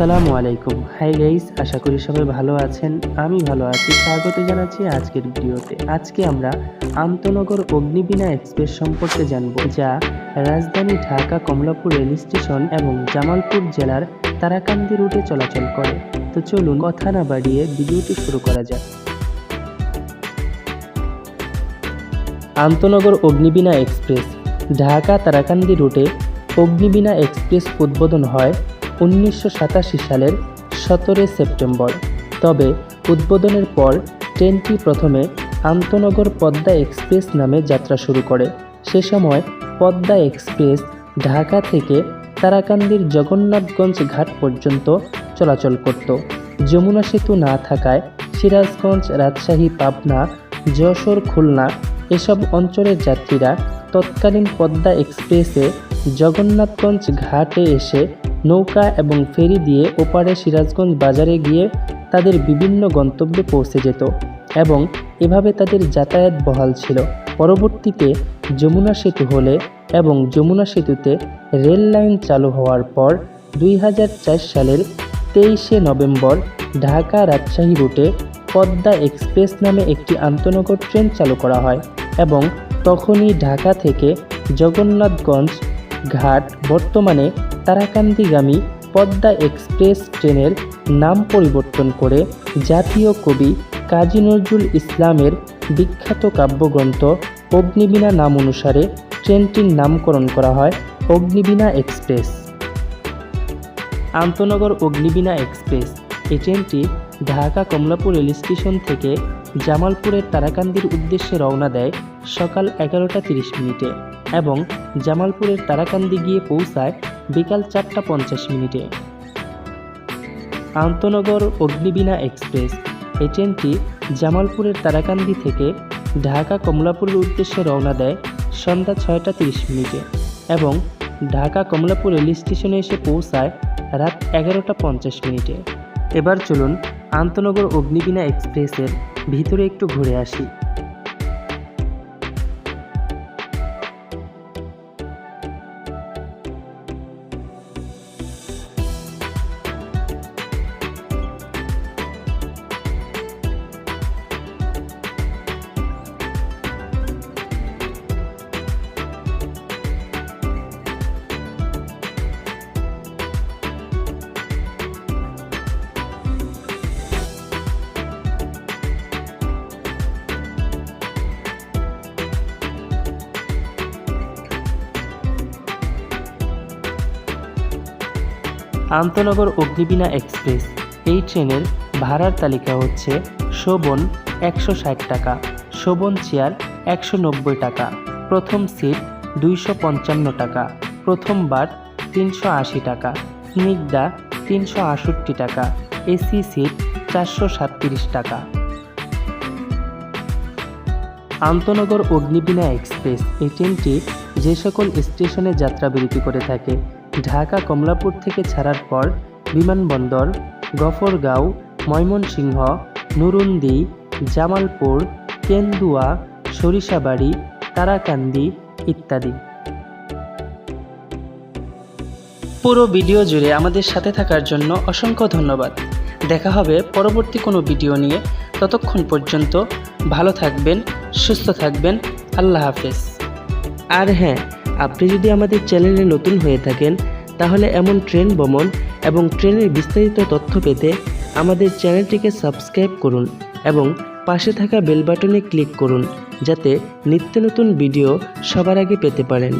আসসালামু আলাইকুম। Hi guys, আশা করি সবাই ভালো আছেন। আমি ভালো আছি। স্বাগত জানাচ্ছি আজকের ভিডিওতে। আজকে আমরা আন্তনগর অগ্নিবীণা এক্সপ্রেস সম্পর্কে জানব, যা রাজধানী ঢাকা কমলাপুর রেল স্টেশন এবং জামালপুর জেলার তারাকান্দি রুটে চলাচল করে। তো চলুন কথা না বাড়িয়ে ভিডিওটি শুরু করা যাক। আন্তনগর অগ্নিবীণা এক্সপ্রেস, ঢাকা তারাকান্দি রুটে অগ্নিবীণা এক্সপ্রেস উদ্বোধন হয় উনিশশো সাতাশি সালের সতেরোই সেপ্টেম্বর। তবে উদ্বোধনের পর ট্রেনটি প্রথমে আন্তনগর পদ্মা এক্সপ্রেস নামে যাত্রা শুরু করে। সে সময় পদ্মা এক্সপ্রেস ঢাকা থেকে তারাকান্দির জগন্নাথগঞ্জ ঘাট পর্যন্ত চলাচল করত। যমুনা সেতু না থাকায় সিরাজগঞ্জ, রাজশাহী, পাবনা, যশোর, খুলনা এসব অঞ্চলের যাত্রীরা তৎকালীন পদ্মা এক্সপ্রেসে জগন্নাথগঞ্জ ঘাটে এসে নৌকা এবং ফেরি দিয়ে ওপারে সিরাজগঞ্জ বাজারে গিয়ে তাদের বিভিন্ন গন্তব্যে পৌঁছে যেত এবং এভাবে তাদের যাতায়াত বহাল ছিল। পরবর্তীতে যমুনা সেতু হলে এবং যমুনা সেতুতে রেল লাইন চালু হওয়ার পর দুই হাজার চার সালের তেইশে নভেম্বর ঢাকা রাজশাহী রুটে পদ্মা এক্সপ্রেস নামে একটি আন্তনগর ট্রেন চালু করা হয় এবং তখনই ঢাকা থেকে জগন্নাথগঞ্জ ঘাট বর্তমানে তারাকান্দিগামী পদ্মা এক্সপ্রেস ট্রেনের নাম পরিবর্তন করে জাতীয় কবি কাজী নজরুল ইসলামের বিখ্যাত কাব্যগ্রন্থ অগ্নিবীণা নাম অনুসারে ট্রেনটির নামকরণ করা হয় অগ্নিবীণা এক্সপ্রেস। আন্তনগর অগ্নিবীণা এক্সপ্রেস এই ট্রেনটি ঢাকা কমলাপুর রেল স্টেশন থেকে জামালপুরের তারাকান্দির উদ্দেশ্যে রওনা দেয় সকাল এগারোটা তিরিশ মিনিটে এবং জামালপুরের তারাকান্দি গিয়ে পৌঁছায় বিকাল চারটা পঞ্চাশ মিনিটে। আন্তনগর অগ্নিবীণা এক্সপ্রেস এই ট্রেনটি জামালপুরের তারাকান্দি থেকে ঢাকা কমলাপুরের উদ্দেশ্যে রওনা দেয় সন্ধ্যা ছয়টা তিরিশ মিনিটে এবং ঢাকা কমলাপুর রেল স্টেশনে এসে পৌঁছায় রাত এগারোটা পঞ্চাশ মিনিটে। এবার চলুন আন্তনগর অগ্নিবীণা এক্সপ্রেসের ভিতরে একটু ঘুরে আসি। আন্তনগর অগ্নিবীণা এক্সপ্রেস। এই ট্রেনের ভাড়ার তালিকা হচ্ছে শোভন একশো ষাট টাকা, শোভন চেয়ার একশো নব্বই টাকা, প্রথম সিট দুইশো পঞ্চান্ন টাকা, প্রথম বার তিনশো আশি টাকা, স্নিগ্ধা তিনশো আষট্টি টাকা, এসি সিট চারশো সাতত্রিশ টাকা। আন্তনগর অগ্নিবীণা এক্সপ্রেস এই ট্রেনটি যে সকল স্টেশনে যাত্রা বিরতি করে থাকে ঢাকা কমলাপুর থেকে ছাড়ার পর বিমানবন্দর, গফরগাঁও, ময়মনসিংহ, নুরুন্দি, জামালপুর, কেন্দুয়া, সরিষাবাড়ি, তারাকান্দি ইত্যাদি। পুরো ভিডিও জুড়ে আমাদের সাথে থাকার জন্য অসংখ্য ধন্যবাদ। দেখা হবে পরবর্তী কোনো ভিডিও নিয়ে। ততক্ষণ পর্যন্ত ভালো থাকবেন, সুস্থ থাকবেন। আল্লাহ হাফেজ। আর হ্যাঁ আপনি যদি আমাদের চ্যানেলে নতুন হয়ে থাকেন, তাহলে এমন ট্রেন ভ্রমণ এবং ট্রেনের বিস্তারিত তথ্য পেতে আমাদের চ্যানেলটিকে সাবস্ক্রাইব করুন এবং পাশে থাকা বেল বাটনে ক্লিক করুন, যাতে নিত্য নতুন ভিডিও সবার আগে পেতে পারেন।